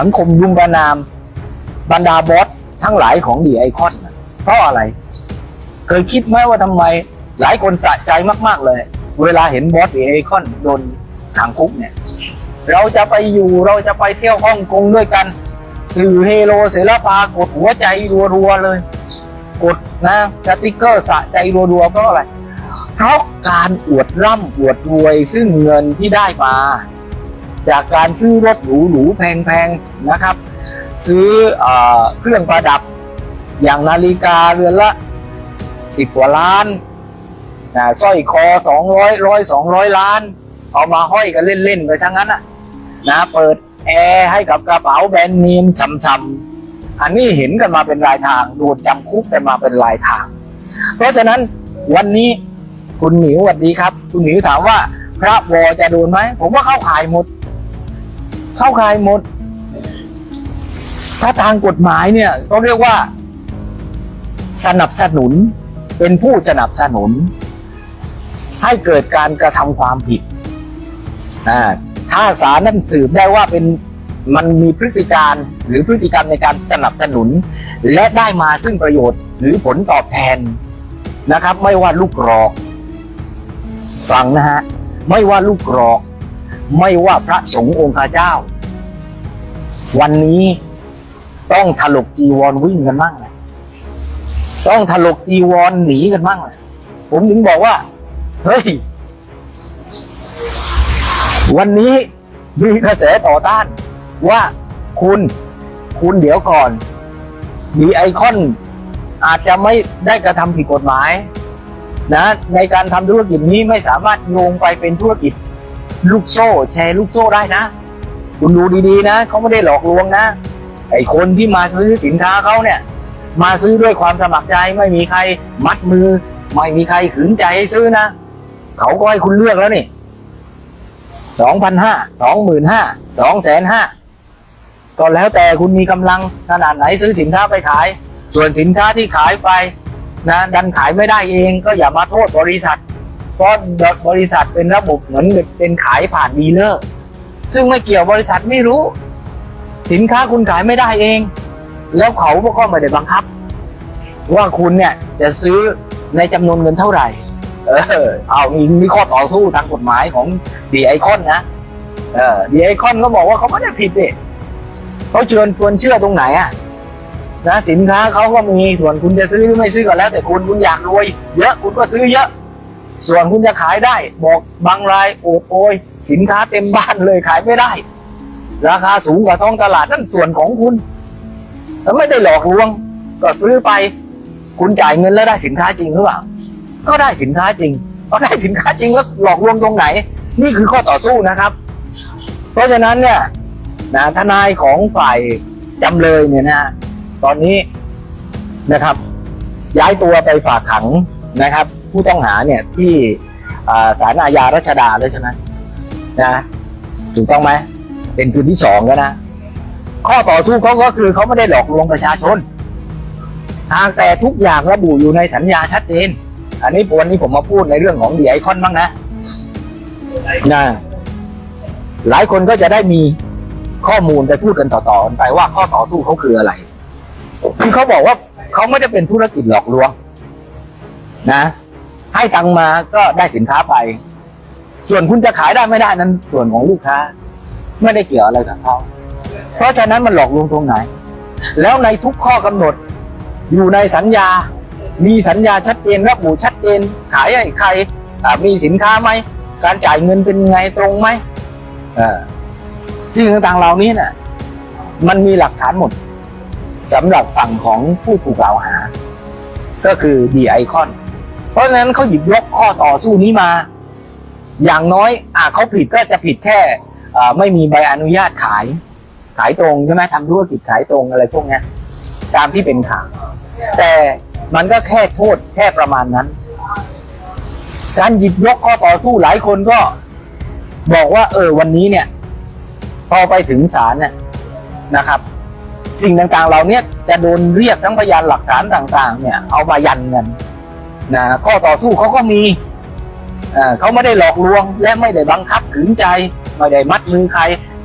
สังคมยุงประนามบรรดาบอสทั้งหลายของดีไอคอนเพราะอะไร เคยคิดไหมว่าทำไมหลายคนสะใจมาก ๆ เลย เวลาเห็นบอสดีไอคอนโดนขังคุกเนี่ย เราจะไปอยู่เราจะไปเที่ยวฮ่องกงด้วยกัน สื่อเฮโลเสรปากดหัวใจรัวๆเลย กดนะสติกเกอร์สะใจรัวๆเพราะอะไร เพราะการอวดร่ำอวดรวยซึ่งเงินที่ได้มา จากการซื้อรถหรูหรูๆแพงๆนะครับ ซื้อเอเครื่องประดับอย่างนาฬิกาเรือนละสิบกว่าล้านนะสร้อยคอสองร้อยร้อยสองร้อยล้าน เอามาห้อยกันเล่นๆไปซะงั้นนะนะเปิดแอร์ให้กับกระเป๋าแบรนด์เนมช่ำๆอันนี้เห็นกันมาเป็นรายทางโดนจำคุกกันมาเป็นรายทาง เพราะฉะนั้นวันนี้คุณหมิวสวัสดีครับ คุณหมิวถามว่าพระวอจะโดนไหม ผมว่าเข้าขายหมด เข้าข่ายหมด ถ้าทางกฎหมายเนี่ยก็เรียกว่า สนับสนุนเป็นผู้สนับสนุน ให้เกิดการกระทำความผิดถ้าศาลนั้นสืบได้ว่าเป็นมันมีพฤติการหรือพฤติกรรมในการสนับสนุน และได้มาซึ่งประโยชน์หรือผลตอบแทนนะครับ ไม่ว่าลูกกรอกฟังนะฮะ ไม่ว่าลูกกรอก ไม่ว่าพระสงฆ์องค์ข้าเจ้า วันนี้ต้องถลกจีวรวิ่งกันบ้างนะต้องถลกจีวรหนีกันบ้างนะผมถึงบอกว่า เฮ้ย วันนี้มีกระแสต่อต้าน ว่าคุณคุณเดี๋ยวก่อน มีไอคอนอาจจะไม่ได้กระทำผิดกฎหมาย นะ ในการทำธุรกิจนี้ไม่สามารถโยงไปเป็นธุรกิจ ลูกโซ่ แชร์ลูกโซ่ได้นะ คุณดูดีๆนะเขาไม่ได้หลอกลวงนะ ไอคนที่มาซื้อสินค้าเขาเนี่ย มาซื้อด้วยความสมัครใจไม่มีใครมัดมือ ไม่มีใครขืนใจให้ซื้อนะเขาก็ให้คุณเลือกแล้วนี่สองพันห้าสองหมื่นห้าสองแสนห้าก็แล้วแต่คุณมีกำลังขนาดไหนซื้อสินค้าไปขาย ส่วนสินค้าที่ขายไปนะดันขายไม่ได้เองก็อย่ามาโทษบริษัท ราะบริษัทเป็นระบบเหมือนเป็นขายผ่านดีลเลอร์ ซึ่งไม่เกี่ยวบริษัทไม่รู้ สินค้าคุณขายไม่ได้เอง แล้วเขาก็ไม่ได้บังคับ ว่าคุณเนี่ยจะซื้อในจำนวนเงินเท่าไหร่ เออเอามีมีข้อต่อสู้ทางกฎหมายของดีไอคอนนะเออดีไอคอนก็บอกว่าเขาไม่ได้ผิดดิเขาเชิญชวนเชื่อตรงไหนอะนะสินค้าเขาก็มีส่วนคุณจะซื้อหรือไม่ซื้อก็แล้ว แต่คุณคุณอยากรวยเยอะคุณก็ซื้อเยอะ ส่วนคุณจะขายได้ บอกบางรายโอดโอยสินค้าเต็มบ้านเลยขายไม่ได้ ราคาสูงกว่าท้องตลาดนั่นส่วนของคุณแล้วไม่ได้หลอกลวง ก็ซื้อไป คุณจ่ายเงินแล้วได้สินค้าจริงหรือเปล่าก็ได้สินค้าจริงก็ได้สินค้าจริงแล้วหลอกลวงตรงไหน นี่คือข้อต่อสู้นะครับ เพราะฉะนั้นเนี่ยนะทนายของฝ่ายจำเลยเนี่ยนะตอนนี้นะครับ ย้ายตัวไปฝากขังนะครับ ผู้ต้องหาเนี่ยที่อ่าศาลอาญารัชดาเลยใช่ไหมนะถูกต้องไหมเป็นคืนที่สองแล้วนะข้อต่อสู้เขาก็คือเขาไม่ได้หลอกลวงประชาชนทางแต่ทุกอย่างระบุอยู่ในสัญญาชัดเจน อันนี้วันนี้ผมมาพูดในเรื่องของดีไอคอนบ้างนะนะหลายคนก็จะได้มีข้อมูลไปพูดกันต่อๆกันไปว่าข้อต่อสู้เขาคืออะไรคือเขาบอกว่าเขาไม่ได้เป็นธุรกิจหลอกลวง นะ ให้ตังมาก็ได้สินค้าไป ส่วนคุณจะขายได้ไม่ได้นั้น ส่วนของลูกค้า ไม่ได้เกี่ยวอะไรกับเขาเพราะฉะนั้นมันหลอกลวงตรงไหน แล้วในทุกข้อกำหนด อยู่ในสัญญา มีสัญญาชัดเจนระบุชัดเจน ขายให้ใครมีสินค้าไหมการจ่ายเงินเป็นไงตรงไหมอ่าสิ่งต่างๆเหล่านี้น่ะ มันมีหลักฐานหมดสำหรับฝั่งของผู้ถูกกล่าวหา ก็คือดีไอคอน เพราะฉะนั้นเขาหยิบยกข้อต่อสู้นี้มา อย่างน้อยอะเขาผิดก็จะผิดแค่ไม่มีใบอนุญาตขาย ขายตรงใช่ไหมทำธุรกิจขายตรงอะไรพวกนี้ตามที่เป็นข่าวแต่มันก็แค่โทษแค่ประมาณนั้น การหยิบยกข้อต่อสู้หลายคนก็บอกว่า เออวันนี้เนี่ย พอไปถึงศาลเนี่ยนะครับ สิ่งต่างๆเหล่านี้จะโดนเรียกทั้งพยานหลักฐานต่าง ๆ เนี่ย เอามายันกัน นะข้อต่อสู้เขาก็มีเขาไม่ได้หลอกลวง และไม่ได้บังคับขืนใจ ไม่ได้มัดมือใคร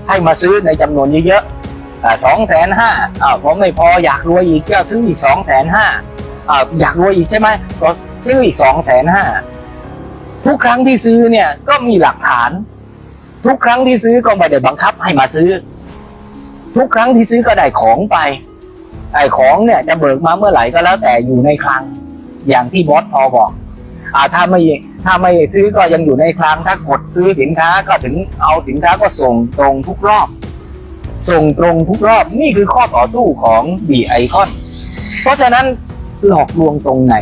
ให้มาซื้อในจำนวนเยอะๆสองแสนห้าอ่าพอไม่พออยากรวยอีกก็ซื้ออีกสองแสนห้าอ่าอยากรวยอีกใช่ไหมก็ซื้ออีกสองแสนห้าทุกครั้งที่ซื้อเนี่ยก็มีหลักฐาน ทุกครั้งที่ซื้อก็ไม่ได้บังคับให้มาซื้อ ทุกครั้งที่ซื้อก็ได้ของไปไอ้ของเนี่ยจะเบิกมาเมื่อไหร่ก็แล้วแต่อยู่ในคลัง อย่างที่บอสพอบอกอ่าถ้าไม่ถ้าไม่ซื้อก็ยังอยู่ในคลังถ้ากดซื้อสินค้าก็ถึงเอาสินค้าก็ส่งตรงทุกรอบ ส่งตรงทุกรอบนี่คือข้อต่อสู้ของบีไอคอนเพราะฉะนั้นหลอกลวงตรงไหน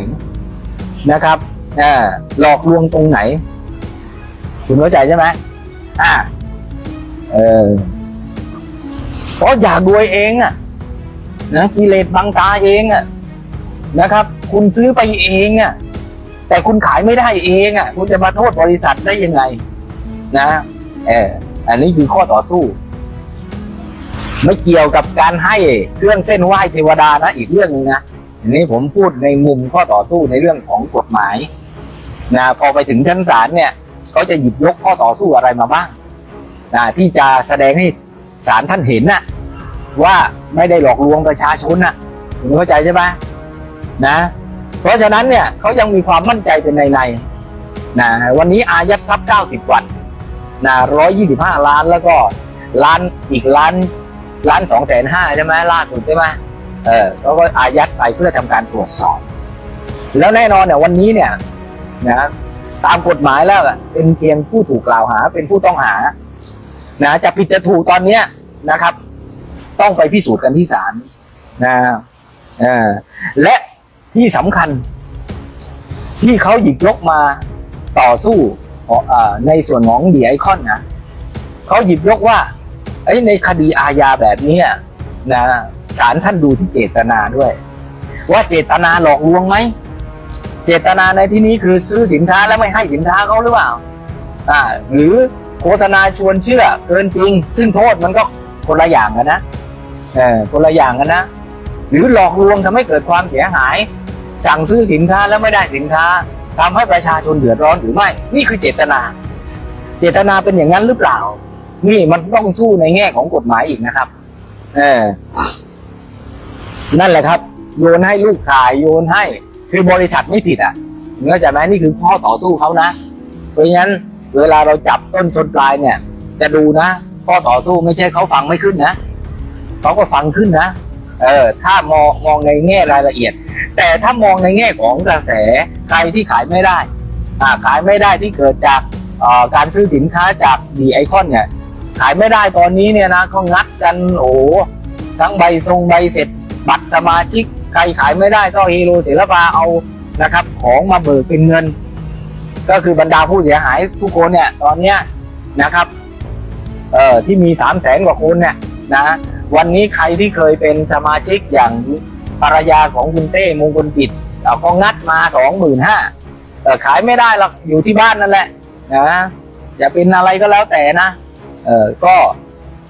นะครับอ่าหลอกลวงตรงไหน คุณเข้าใจใช่ไหมอ่าเออเพราะอยากรวยเองอะนะกิเลสบังตาเองอะนะครับ คุณซื้อไปเองอะแต่คุณขายไม่ได้เองอะคุณจะมาโทษบริษัทได้ยังไง นะเอออันนี้คือข้อต่อสู้ ไม่เกี่ยวกับการให้เครื่องเส้นไหว้เทวดานะอีกเรื่องหนึงนะอันนี้ผมพูดในมุมข้อต่อสู้ในเรื่องของกฎหมายนะพอไปถึงชั้นศาลเนี่ยเขาจะหยิบยกข้อต่อสู้อะไรมาบ้างนะที่จะแสดงให้ศาลท่านเห็นนะว่าไม่ได้หลอกลวงประชาชนนะคุณเข้าใจใช่ไหม นะ เพราะฉะนั้นเนี่ยเขายังมีความมั่นใจเป็นในในๆนะวันนี้อายัดทรัพย์ 90 วันนะ125 ล้านแล้วก็ล้านอีกล้านล้านสองแสนห้าใช่ไหมล่าสุดใช่ไหมเออเขาก็อายัดไปเพื่อทำการตรวจสอบ แล้วแน่นอนเนี่ยวันนี้เนี่ยนะตามกฎหมายแล้วเป็นเพียงผู้ถูกกล่าวหาเป็นผู้ต้องหานะจะผิดจะถูกตอนเนี้ยนะครับ ต้องไปพิสูจน์กันที่ศาลนะเออและ ที่สำคัญ ที่เขาหยิบยกมาต่อสู้ในส่วนของดีไอคอนนะเขาหยิบยกว่าในคดีอาญาแบบนี้นะศาลท่านดูที่เจตนาด้วย ว่าเจตนาหลอกลวงไหมเจตนาในที่นี้คือซื้อสินค้าแล้วไม่ให้สินค้าเขาหรือเปล่าอ่า หรือโฆษณาชวนเชื่อเกินจริง ซึ่งโทษมันก็คนละอย่างกันนะเออคนละอย่างกันนะ หรือหลอกลวงทำให้เกิดความเสียหาย สั่งซื้อสินค้าแล้วไม่ได้สินค้าทำให้ประชาชนเดือดร้อนหรือไม่ นี่คือเจตนา เจตนาเป็นอย่างนั้นหรือเปล่า นี่มันต้องสู้ในแง่ของกฎหมายอีกนะครับ เออ นั่นแหละครับ โยนให้ลูกขายโยนให้ คือบริษัทไม่ผิดอะเนื่อจากไหมนี่คือข้อต่อสู้เขานะ เพราะฉะนั้นเวลาเราจับต้นชนปลายเนี่ย จะดูนะข้อต่อสู้ไม่ใช่เขาฟังไม่ขึ้นนะเขาก็ฟังขึ้นนะ เออถ้ามองมองในแง่รายละเอียด แต่ถ้ามองในแง่ของกระแสใครที่ขายไม่ได้อ่าขายไม่ได้ที่เกิดจากอ่การซื้อสินค้าจากดีไอคอนเนี่ยขายไม่ได้ตอนนี้เนี่ยนะเขางัดกันโอ้ทั้งใบทรงใบเสร็จบัตรสมาชิกใครขายไม่ได้ก็ฮีโร่ศิลปาเอานะครับ ของมาเบิกเป็นเงิน ก็คือบรรดาผู้เสียหายทุกคนเนี่ยตอนเนี้ยนะครับเอ่อที่มีสามแสนกว่าคนเนี่ยนะ วันนี้ใครที่เคยเป็นสมาชิกอย่างภรรยาของคุณเต้มงคลกิจเอาก็งัดมาสองหมื่นห้าขายไม่ได้หรอกอยู่ที่บ้านนั่นแหละนะจะเป็นอะไรก็แล้วแต่นะเออก็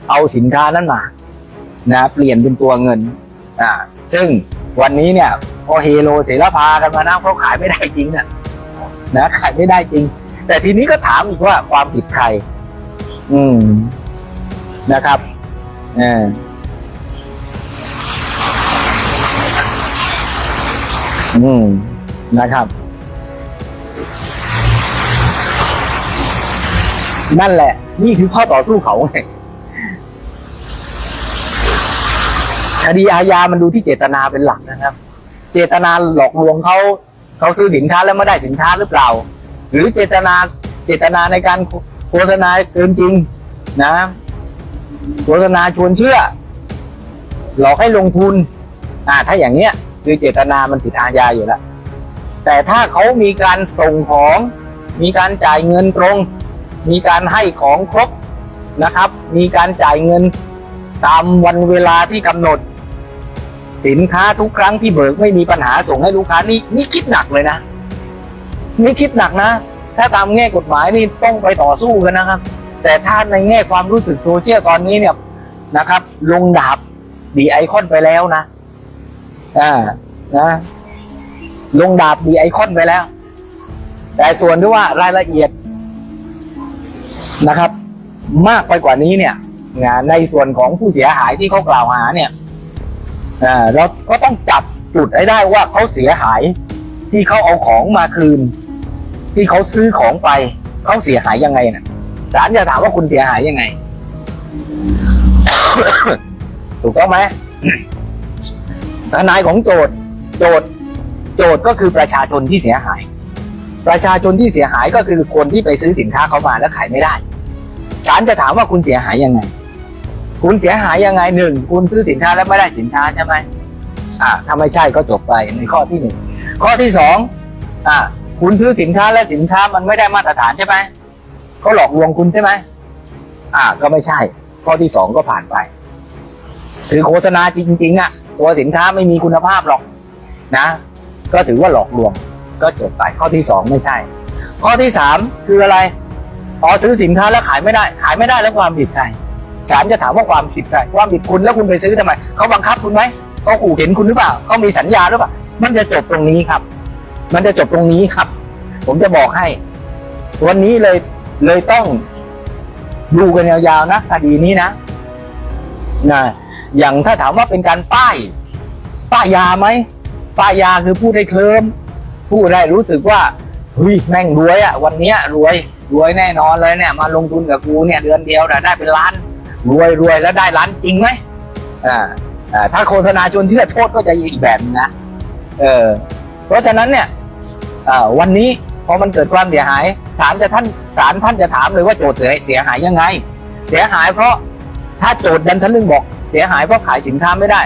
เอาสินค้านั้นมานะเปลี่ยนเป็นตัวเงินอ่าซึ่งวันนี้เนี่ยพอเฮโลเสรพากันมานะเพราะขายไม่ได้จริงน่ะนะขายไม่ได้จริง แต่ทีนี้ก็ถามอีกว่าความผิดใคร อืมนะครับ เออ อืมนะครับ นั่นแหละ นี่คือข้อต่อสู้เขาไงคดีอาญามันดูที่เจตนาเป็นหลักนะครับ เจตนาหลอกลวงเขาเขาซื้อสินค้าแล้วไม่ได้สินค้าหรือเปล่า หรือเจตนาเจตนาในการโฆษณาเกินจริงนะโฆษณาชวนเชื่อ หลอกให้ลงทุน อ่า ถ้าอย่างเนี้ย คือเจตนามันผิดอาญาอยู่แล้ว แต่ถ้าเขามีการส่งของ มีการจ่ายเงินตรง มีการให้ของครบนะครับ มีการจ่ายเงินตามวันเวลาที่กำหนด สินค้าทุกครั้งที่เบิกไม่มีปัญหาส่งให้ลูกค้านี่นี่คิดหนักเลยนะนี่คิดหนักนะ ถ้าตามแง่กฎหมายนี่ต้องไปต่อสู้กันนะครับ แต่ถ้าในแง่ความรู้สึกโซเชียลตอนนี้เนี่ยนะครับ ลงดาบดีไอคอนไปแล้วนะ อ่านะลงดาบดีไอคอนไปแล้ว แต่ส่วนที่ว่ารายละเอียดนะครับ มากไปกว่านี้เนี่ยนในส่วนของผู้เสียหายที่เขากล่าวหาเนี่ยเอ่อเราก็ต้องจับจุดให้ได้ว่าเขาเสียหาย ที่เขาเอาของมาคืน ที่เขาซื้อของไปเขาเสียหายยังไงน่ะศาลจะถามว่าคุณเสียหายยังไง ถูกต้องไหม ทนายของโจทย์โจทย์โจทย์ก็คือประชาชนที่เสียหาย ประชาชนที่เสียหายก็คือคนที่ไปซื้อสินค้าเขามาแล้วขายไม่ได้ศาลจะถามว่าคุณเสียหายยังไง คุณเสียหายยังไงหนึ่งคุณซื้อสินค้าแล้วไม่ได้สินค้าใช่ไหมอ่าถ้าไม่ใช่ก็จบไปในข้อที่หนึ่งข้อที่สองอ่าคุณซื้อสินค้าและสินค้ามันไม่ได้มาตรฐานใช่ไหมเขาหลอกลวงคุณใช่ไหมอ่า ก็ไม่ใช่ ข้อที่สองก็ผ่านไป คือโฆษณาจริงๆอะ ตัวสินค้าไม่มีคุณภาพหรอกนะ ก็ถือว่าหลอกลวงก็จบไปข้อที่สองไม่ใช่ ข้อที่สามคืออะไรอ๋อซื้อสินค้าแล้วขายไม่ได้ ขายไม่ได้แล้วความผิดใครศาลจะถามว่าความผิดใครความผิดคุณแล้วคุณไปซื้อทำไมเขาบังคับคุณไหมเขาขู่เห็นคุณหรือเปล่าเขามีสัญญาหรือเปล่ามันจะจบตรงนี้ครับ มันจะจบตรงนี้ครับ ผมจะบอกให้ วันนี้เลยเลยต้องดูกันยาวๆนะคดีนี้นะนะ อย่างถ้าถามว่าเป็นการป้าย ป้ายยาไหมป้ายยาคือพูดได้เคลิมพูดได้รู้สึกว่าเฮ้ยแม่งรวยอะวันนี้รวยรวยแน่นอนเลยเนี่ย มาลงทุนกับกูเนี่ยเดือนเดียวน่ได้เป็นล้าน รวยรวยแล้วได้ล้านจริงไหมอ่าอ่าถ้าโฆษณาชวนเชื่อโทษก็จะอีกแบบนึงนะเออเพราะฉะนั้นเนี่ยวันนี้พอมันเกิดความเสียหายศาลจะท่านศาลท่านจะถามเลยว่าโจทย์เสียเสียหายยังไง เสียหายเพราะถ้าโจทย์ดันทะลึ่งบอก สียหายเพราะขายสินค้าไม่ได้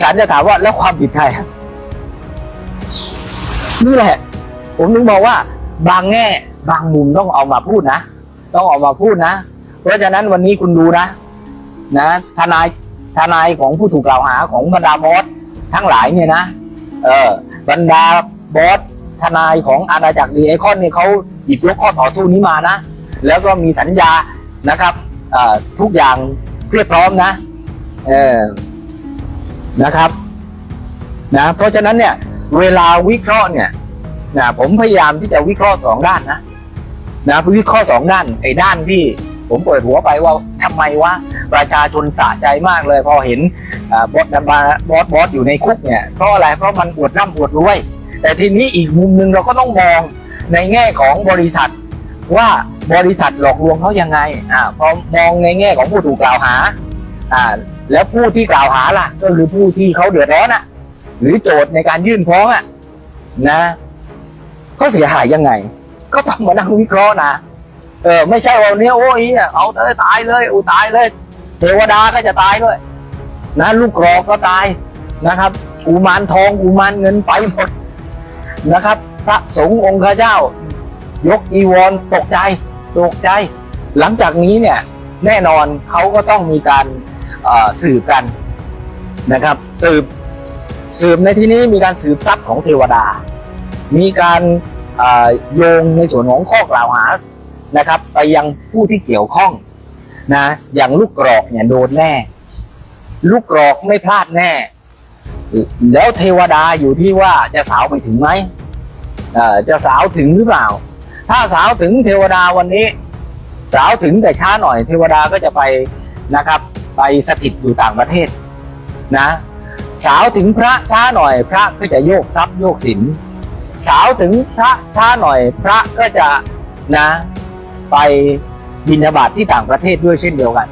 ศาลจะถามว่าแล้วความผิดใครนี่แหละ ผมถึงบอกว่า บางแง่ บางมุมต้องเอามาพูดนะ ต้องออกมาพูดนะ เพราะฉะนั้นวันนี้คุณดูนะ นะทนายทนายของผู้ถูกกล่าวหาของบรรดาบอสทั้งหลายเนี่ยนะเออบรรดาบอสทนายของอาณาจักรดีไอคอนเนี่ยเขาหยิบยกข้อต่อสู้นี้มานะ แล้วก็มีสัญญานะครับทุกอย่างเรียบพร้อมนะ เออนะครับ นะ เพราะฉะนั้นเนี่ย เวลาวิเคราะห์เนี่ยนะผมพยายามที่จะวิเคราะห์สองด้านนะนะวิเคราะห์สองด้านไอ้ด้านที่ผมเปิดหัวไปว่าทำไมว่าประชาชนสะใจมากเลย พอเห็นอบอสบาบอสบอสอยู่ในคุกเนี่ยเพราะอะไรเพราะมันอวดร่ำอวดรวย แต่ทีนี้อีกมุมหนึ่งเราก็ต้องมองในแง่ของบริษัท ว่าบริษัทหลอกลวงเขายังไงอ่าพอมองในแง่ของผู้ถูกกล่าวหาอ่า แล้วผู้ที่กล่าวหาล่ะ ก็คือผู้ที่เขาเดือดร้อนอะ หรือโจทย์ในการยื่นฟ้องอะ นะเขาเสียหายยังไง ก็ต้องมานั่งวิเคราะห์นะเออไม่ใช่ว่าวันนี้โอ้ยเอาเธอตายเลยอูตายเลย เทวดาก็จะตายด้วย นะ ลูกกรอกก็ตายนะครับกุมารทองกุมารเงินไปหมดนะครับ พระสงฆ์องค์ข้าเจ้า ยกจีวรตกใจ ตกใจ หลังจากนี้เนี่ย แน่นอนเขาก็ต้องมีการ สืบกันนะครับ สืบสืบในที่นี้มีการสืบทรัพย์ของเทวดา มีการโยงในส่วนของข้อกล่าวหานะครับ ไปยังผู้ที่เกี่ยวข้องนะอย่างลูกกรอกเนี่ยโดนแน่ ลูกกรอกไม่พลาดแน่ แล้วเทวดาอยู่ที่ว่าจะสาวไปถึงไหมจะสาวถึงหรือเปล่า ถ้าสาวถึงเทวดาวันนี้ สาวถึงแต่ช้าหน่อยเทวดาก็จะไปนะครับ ไปสถิตอยู่ต่างประเทศนะสาวถึงพระช้าหน่อยพระก็จะโยกทรัพย์โยกสินสาวถึงพระช้าหน่อยพระก็จะนะ ไปบิณฑบาตทที่ต่างประเทศด้วยเช่นเดียวกัน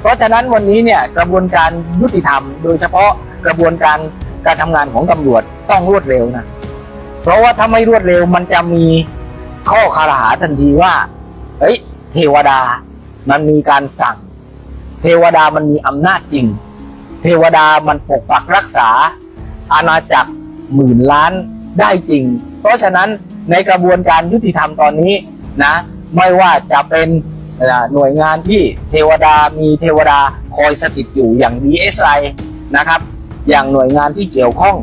เพราะฉะนั้นวันนี้เนี่ยกระบวนการยุติธรรม โดยเฉพาะกระบวนการการทำงานของตำรวจต้องรวดเร็วนะเพราะว่าถ้าไม่รวดเร็วมันจะมีข้อคารหาทันทีว่าเฮ้ยเทวดามันมีการสั่ง เทวดามันมีอำนาจจริง เทวดามันปกปักรักษา อาณาจักรหมื่นล้านได้จริง เพราะฉะนั้นในกระบวนการยุติธรรมตอนนี้นะไม่ว่าจะเป็นหน่วยงานที่เทวดามีเทวดาคอยสถิตอยู่อย่าง DSI นะครับ อย่างหน่วยงานที่เกี่ยวข้อง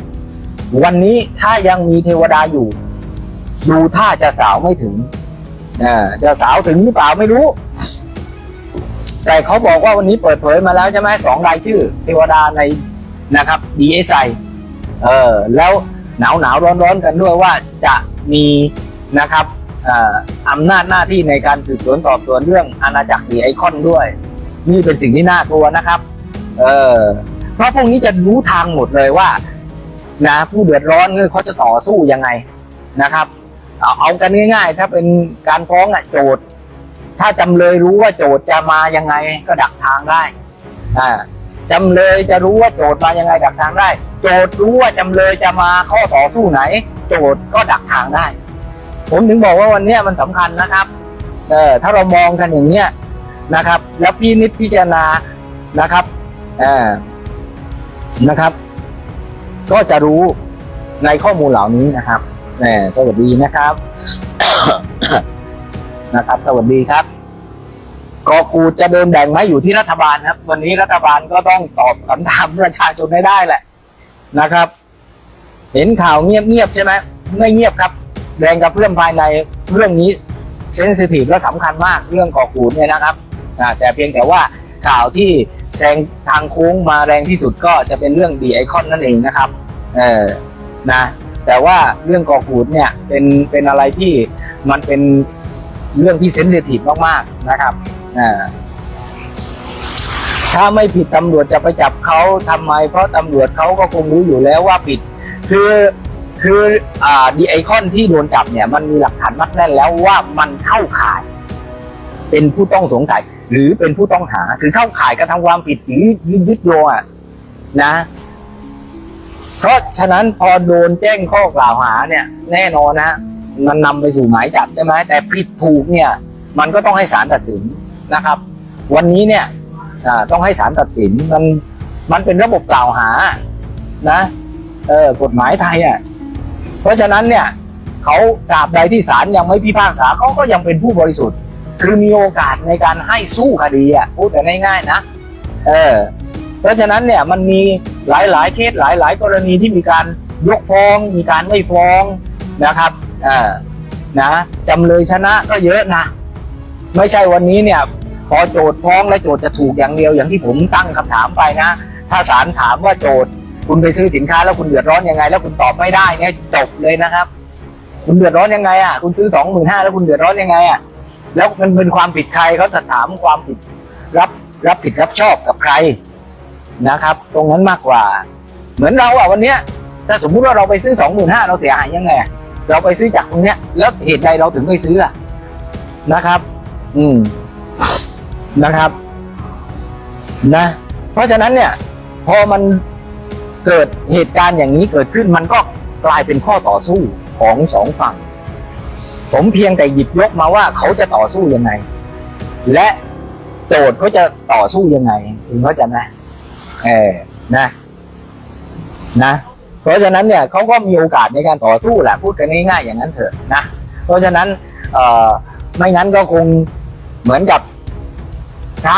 วันนี้ถ้ายังมีเทวดาอยู่ดูท่าจะสาวไม่ถึงจะสาวถึงหรือเปล่าไม่รู้ แต่เขาบอกว่าวันนี้เปิดเผยมาแล้วใช่ไหมสองรายชื่อ เทวดาในนะครับ DSI เออแล้วหนาวหนาวร้อนร้อนกันด้วยว่าจะมีนะครับอ่ออำนาจหน้าที่ในการสืบสวนสอบสวนเรื่องอาณาจักรดีไอคอนด้วย นี่เป็นสิ่งที่น่ากลัวนะครับ เออเพราะพวกนี้จะรู้ทางหมดเลยว่า นะ ผู้เดือดร้อนเขาจะต่อสู้ยังไงนะครับ เอาเอากันง่าย ๆ ถ้าเป็นการฟ้องอะโจทย์ ถ้าจำเลยรู้ว่าโจทย์จะมายังไงก็ดักทางได้อ่าจำเลยจะรู้ว่าโจทย์มายังไงดักทางได้ โจทย์รู้ว่าจำเลยจะมาข้อต่อสู้ไหน โจทย์ก็ดักทางได้ ผมถึงบอกว่าวันนี้มันสำคัญนะครับเออถ้าเรามองกันอย่างเนี้ยนะครับ แล้วพี่นิดพิจารณานะครับเออนะครับ ก็จะรู้ในข้อมูลเหล่านี้นะครับแหมสวัสดีนะครับ นะครับ สวัสดีครับก็กูจะเดินแบ่งไหมอยู่ที่รัฐบาลครับ วันนี้รัฐบาลก็ต้องตอบคำถามประชาชนให้ได้แหละนะครับ เห็นข่าวเงียบๆใช่ไหมไม่เงียบครับ แรงกระเพื่อมภายในเรื่องนี้เซนซิทีฟและสำคัญมากเรื่องก่อขูดเนี่ยนะครับแต่เพียงแต่ว่าข่าวที่แซงทางโค้งมาแรงที่สุดก็จะเป็นเรื่องดีไอคอนนั่นเองนะครับเออนะแต่ว่าเรื่องก่อขูดเนี่ยเป็นเป็นอะไรที่มันเป็น เรื่องที่เซนซิทีฟมากๆนะครับถ้าไม่ผิดตำรวจจะไปจับเขาทำไม เพราะตำรวจเขาก็คงรู้อยู่แล้วว่าผิด คือคืออดีไอคอนที่โดนจับเนี่ย มันมีหลักฐานมัดแน่นแล้วว่ามันเข้าข่าย เป็นผู้ต้องสงสัย หรือเป็นผู้ต้องหา คือเข้าข่ายกระทำความผิดหรือยึดโยงอะนะ เพราะฉะนั้นพอโดนแจ้งข้อกล่าวหาเนี่ย แน่นอนนะ มันนำไปสู่หมายจับใช่ไหมแต่ผิดถูกเนี่ยมันก็ต้องให้ศาลตัดสินนะครับ วันนี้เนี่ยต้องให้ศาลตัดสินมันมันเป็นระบบกล่าวหานะเออกฎหมายไทยอะเพราะฉะนั้นเนี่ยเขาตราบใดที่ศาลยังไม่พิพากษาเขาก็ยังเป็นผู้บริสุทธิ์ คือมีโอกาสในการให้สู้คดีอะพูดกันง่ายๆนะเออเพราะฉะนั้นเนี่ยมันมีหลายๆเคสหลาย ๆ กรณีที่มีการยกฟ้อง มีการไม่ฟ้องนะครับ อ่านะจำเลยชนะก็เยอะนะ ไม่ใช่วันนี้เนี่ย พอโจทย์ฟ้องและโจทย์จะถูกอย่างเดียวอย่างที่ผมตั้งคำถามไปนะ ถ้าศาลถามว่าโจทย์ คุณไปซื้อสินค้าแล้วคุณเดือดร้อนยังไง แล้วคุณตอบไม่ได้เนี่ยจบเลยนะครับ คุณเดือดร้อนยังไงอะคุณซื้อสองหมื่นห้าแล้วคุณเดือดร้อนยังไงอะแล้วมันเป็นความผิดใครเขาจะถามความผิดรับรับผิดรับชอบกับใครนะครับ ตรงนั้นมากกว่า เหมือนเราอะวันเนี้ยถ้าสมมุติว่าเราไปซื้อสองหมื่นห้าเราเสียหายยังไง เราไปซื้อจากตรงเนี้ย แล้วเหตุใดเราถึงไม่ซื้ออะนะครับ อืมนะครับ นะ เพราะฉะนั้นเนี่ย พอมันเกิดเหตุการณ์อย่างนี้เกิดขึ้น มันก็กลายเป็นข้อต่อสู้ของสองฝั่ง ผมเพียงแต่หยิบยกมาว่าเขาจะต่อสู้ยังไง และโจทย์เขาจะต่อสู้ยังไงคุณเข้าใจไหมเออนะ นะ เพราะฉะนั้นเนี่ยเขาก็มีโอกาสในการต่อสู้แหละพูดกันง่ายๆอย่างนั้นเถอะนะ เพราะฉะนั้นเอ่อไม่งั้นก็คงเหมือนกับพระ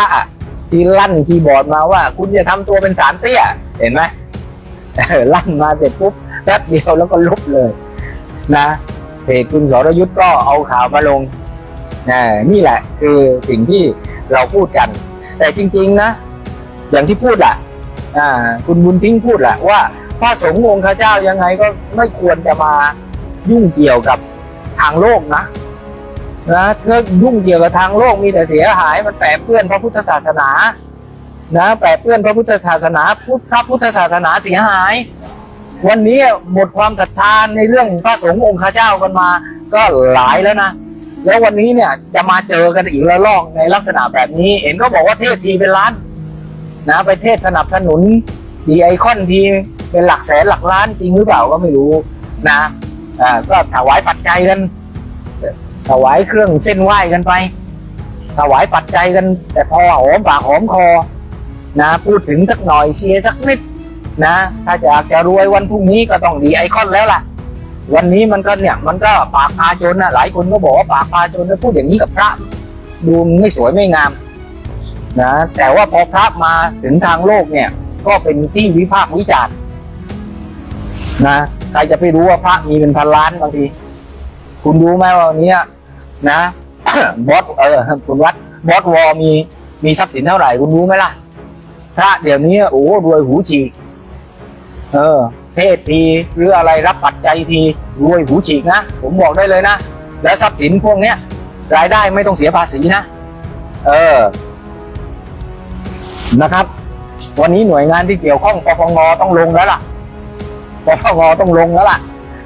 ที่ลั่นคีย์บอร์ดมาว่า คุณจะทำตัวเป็นสารเตี้ย เห็นไหมลั่นมาเสร็จปุ๊บแป๊บเดียวแล้วก็ลบเลย นะเพจคุณสรยุทธ์ก็เอาข่าวมาลงนะนี่แหละคือสิ่งที่เราพูดกัน แต่จริง ๆ นะ อย่างที่พูดแหละคุณบุญทิ้งพูดแหละว่า พระสงฆ์องค์ข้าเจ้ายังไงก็ไม่ควรจะมายุ่งเกี่ยวกับทางโลกนะนะถ้ายุ่งเกี่ยวกับทางโลกมีแต่เสียหายมันแปรเปื้อนพระพุทธศาสนา นะแปรเปื้อนพระพุทธศาสนาพุทธพระพุทธศาสนาเสียหาย วันนี้หมดความศรัทธาในเรื่องพระสงฆ์องค์ข้าเจ้ากันมา ก็หลายแล้วนะแล้ววันนี้เนี่ยจะมาเจอกันอีกระลอกในลักษณะแบบนี้ เห็นก็บอกว่าเทศทีเป็นล้านนะไปเทศสนับสนุนดีไอคอนที เป็นหลักแสนหลักล้านจริงหรือเปล่าก็ไม่รู้นะอ่าก็ถวายปัจจัยกันถวายเครื่องเส้นไหว้กันไปถวายปัจจัยกัน แต่พอหอมปากหอมคอ นะ พูดถึงสักหน่อยเชียร์สักนิดนะ ถ้าอยากจะรวยวันพรุ่งนี้ก็ต้องดีไอคอนแล้วล่ะ วันนี้มันก็เนี่ยมันก็ปากพาจนนะหลายคนก็บอกว่าปากพาจนแล้วพูดอย่างนี้กับพระดูไม่สวยไม่งามนะแต่ว่าพอพระมาถึงทางโลกเนี่ย ก็เป็นที่วิพากษ์วิจารณ์ นะใครจะไปรู้ว่าพระมีเป็นพันล้านบางที คุณรู้ไหมว่าวันนี้นะบอสเออคุณวัดบอสวอมีมีทรัพย์สินเท่าไหร่คุณรู้ไหมล่ะพระเดี๋ยวนี้โอ้รวยหูฉีกเออ เทศทีหรืออะไรรับปัจจัยทีรวยหูฉีกนะผมบอกได้เลยนะและทรัพย์สินพวกเนี้ยรายได้ไม่ต้องเสียภาษีนะ เออนะครับ วันนี้หน่วยงานที่เกี่ยวข้องปปงต้องลงแล้วล่ะ ปปงต้องลงแล้วล่ะ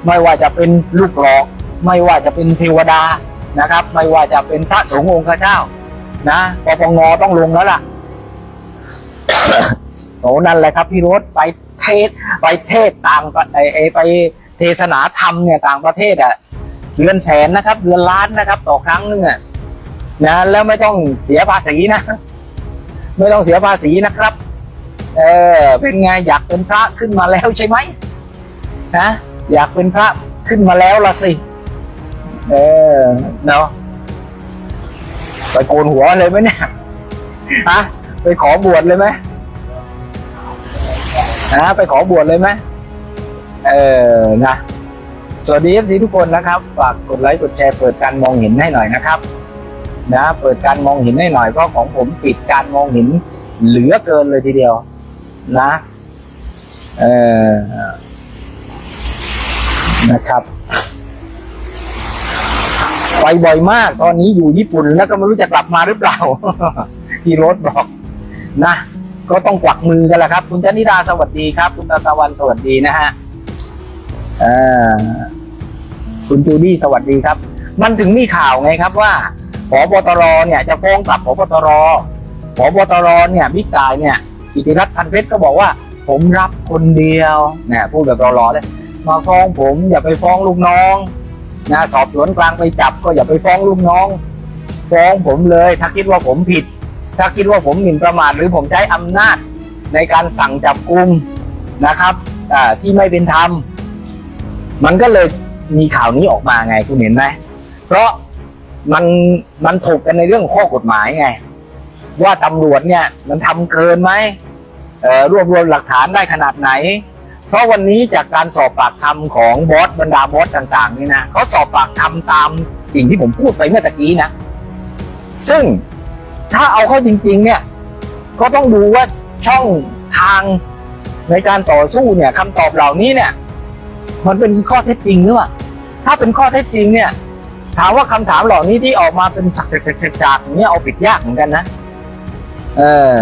ไม่ว่าจะเป็นลูกหลอก ไม่ว่าจะเป็นเทวดานะครับ ไม่ว่าจะเป็นพระสงฆ์องค์เจ้านะปปงต้องลงแล้วล่ะโอ้นั่นแหละครับพี่รถไปเทศไปเทศต่างไอไอไปเทศนาธรรมเนี่ยต่างประเทศอะเดือนแสนนะครับเดือนล้านนะครับ ต่อครั้งนึงอะนะแล้วไม่ต้องเสียภาษีนะ ไม่ต้องเสียภาษีนะครับ เออเป็นไงอยากเป็นพระขึ้นมาแล้วใช่ไหม นะ อยากเป็นพระขึ้นมาแล้วละสิ เออเนาะไปโกนหัวเลยไหมเนี่ยฮะไปขอบวชเลยไหมนะไปขอบวชเลยไหมเออนะสวัสดีเอฟซีทุกคนนะครับ ฝากกดไลค์กดแชร์เปิดการมองเห็นให้หน่อยนะครับ นะเปิดการมองเห็นให้หน่อยเพราะของผมปิดการมองเห็นเหลือเกินเลยทีเดียว นะ เออ นะครับ ไปบ่อยมาก ตอนนี้อยู่ญี่ปุ่นแล้วก็ไม่รู้จะกลับมาหรือเปล่าพี่รถบอกนะก็ต้องกวักมือกันแหละครับ คุณจนิดาสวัสดีครับ คุณตาตะวันสวัสดีนะฮะคุณจูดี้สวัสดีครับ มันถึงมีข่าวไงครับว่าผบตรเนี่ย จะฟ้องกลับผบตรผบตรเนี่ยบิ๊กกายเนี่ยกิติรัตน์พันเพชรก็บอกว่า ผมรับคนเดียวเนี่ยพูดแบบรอๆเลย มาฟ้องผม อย่าไปฟ้องลูกน้องนะสอบสวนกลางไปจับก็อย่าไปฟ้องลูกน้องฟ้องผมเลย ถ้าคิดว่าผมผิด ถ้าคิดว่าผมหมิ่นประมาทหรือผมใช้อำนาจในการสั่งจับกุมนะครับที่ไม่เป็นธรรม มันก็เลยมีข่าวนี้ออกมาไงคุณเห็นไหมเพราะมันมันถกกันในเรื่องข้อกฎหมายไง ว่าตำรวจเนี่ยมันทำเกินไหมรวบรวมหลักฐานได้ขนาดไหน เพราะวันนี้จากการสอบปากคำของบอสบรรดาบอสต่างๆนี่นะเขาสอบปากคำตามสิ่งที่ผมพูดไปเมื่อตะกี้นะ ซึ่งถ้าเอาเข้าจริง ๆ เนี่ย ก็ต้องดูว่าช่องทางในการต่อสู้เนี่ยคำตอบเหล่านี้เนี่ย มันเป็นข้อเท็จจริงหรือเปล่าถ้าเป็นข้อเท็จจริงเนี่ย ถามว่าคำถามเหล่านี้ที่ออกมาเป็นจักจากๆๆอย่างเนี่ยเอาผิดยากเหมือนกันนะ เออ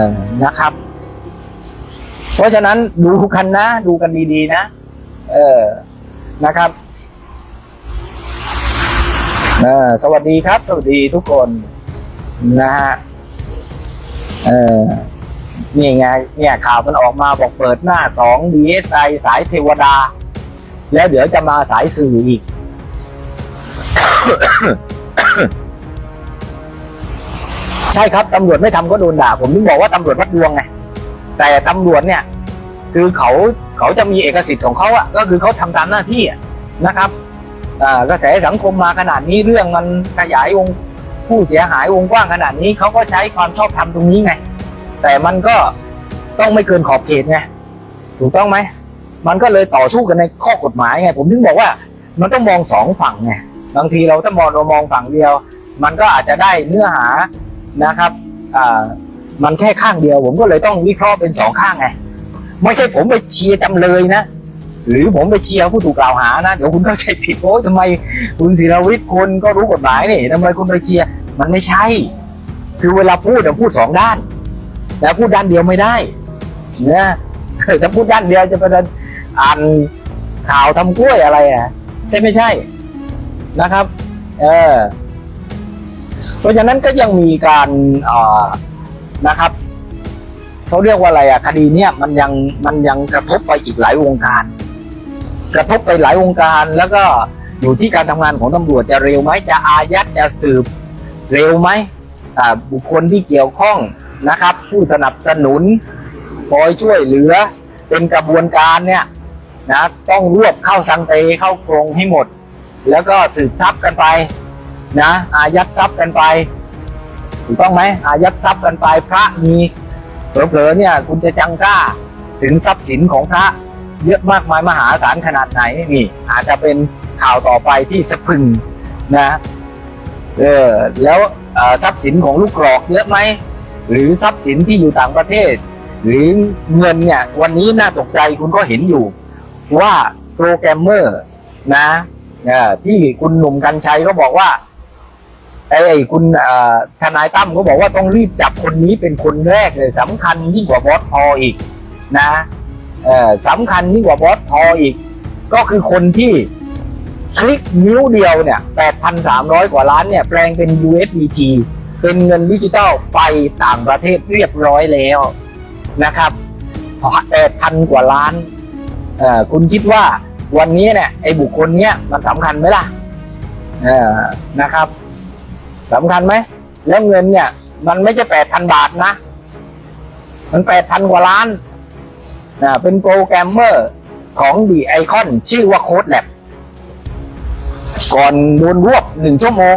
นะครับ เพราะฉะนั้นดูทุกคันนะ ดูกันดีๆนะ เออนะครับเออสวัสดีครับ สวัสดีทุกคนนะฮะเออนี่ไงเนี่ยข่าวมันออกมาบอกเปิดหน้าสอง DSI สายเทวดา แล้วเดี๋ยวจะมาสายสื่ออีก ใช่ครับตำรวจไม่ทำก็โดนด่า ผมถึงบอกว่าตำรวจวัดดวงไง แต่ตำรวจเนี่ย คือเขาเขาจะมีเอกสิทธิ์ของเขาอะก็คือเขาทำตามหน้าที่นะครับกระแสสังคมมาขนาดนี้เรื่องมันขยายวงผู้เสียหายวงกว้างขนาดนี้เขาก็ใช้ความชอบธรรมตรงนี้ไง แต่มันก็ต้องไม่เกินขอบเขตไงถูกต้องไหมมันก็เลยต่อสู้กันในข้อกฎหมายไง ผมถึงบอกว่ามันต้องมองสองฝั่งไงบางทีเราถ้ามองเรามองฝั่งเดียว มันก็อาจจะได้เนื้อหานะครับ มันแค่ข้างเดียว ผมก็เลยต้องวิเคราะห์เป็นสองข้างไงไม่ใช่ผมไปเชียร์จำเลยนะหรือผมไปเชียร์ผู้ถูกกล่าวหานะเดี๋ยวคุณเข้าใจผิดโอ้ทำไมคุณศิรวิทย์คุณก็รู้กฎหมายนี่ทำไมคุณไปเชียร์มันไม่ใช่ คือเวลาพูดจะพูดสองด้านแล้วพูดด้านเดียวไม่ได้นะถ้าพูดด้านเดียวจะไปอ่านข่าวทำกล้วยอะไรอะใช่ไม่ใช่นะครับ เออเพราะฉะนั้นก็ยังมีการอ่อ นะครับเขาเรียกว่าอะไรอะคดีเนี้ยมันยังมันยังกระทบไปอีกหลายวงการ กระทบไปหลายวงการแล้วก็อยู่ที่การทำงานของตำรวจจะเร็วไหมจะอายัดจะสืบเร็วไหมบุคคลที่เกี่ยวข้องนะครับ ผู้สนับสนุนคอยช่วยเหลือ เป็นกระบวนการเนี่ยนะต้องรวบเข้าสังเตเข้ากรงให้หมด แล้วก็สืบทรัพย์กันไปนะอายัดทรัพย์กันไป ถูกต้องไหมอายัดทรัพย์กันไปพระมีเผลอๆเนี่ย คุณจะจังกล้าถึงทรัพย์สินของพระเยอะมากมายมหาศาลขนาดไหนนี่ อาจจะเป็นข่าวต่อไปที่สะพึงนะเออแล้วทรัพย์สินของลูกกรอกเยอะไหมหรือทรัพย์สินที่อยู่ต่างประเทศ หรือเงินเนี่ยวันนี้น่าตกใจคุณก็เห็นอยู่ ว่าโปรแกรมเมอร์นะที่คุณหนุ่มกัญชัยก็บอกว่า ไอ้คุณทนายตั้มก็บอกว่าต้องรีบจับคนนี้เป็นคนแรกเลยสำคัญยิ่งกว่าบอสพออีกนะสำคัญยิ่งกว่าบอสพออีก ก็คือคนที่คลิกนิ้วเดียวเนี่ย8,300 กว่าล้านเนี่ยแปลงเป็น USDT เป็นเงินดิจิตอลไปต่างประเทศเรียบร้อยแล้วนะครับ8,000 กว่าล้าน คุณคิดว่าวันนี้เนี่ยไอ้บุคคลเนี้ยมันสำคัญไหมล่ะนะครับ สำคัญไหมแล้วเงินเนี่ย มันไม่ใช่แปดพันบาทนะ มันแปดพันกว่าล้านนะเป็นโปรแกรมเมอร์ของดีไอคอนชื่อว่าโค้ดแลบก่อนโดนรวบหนึ่งชั่วโมง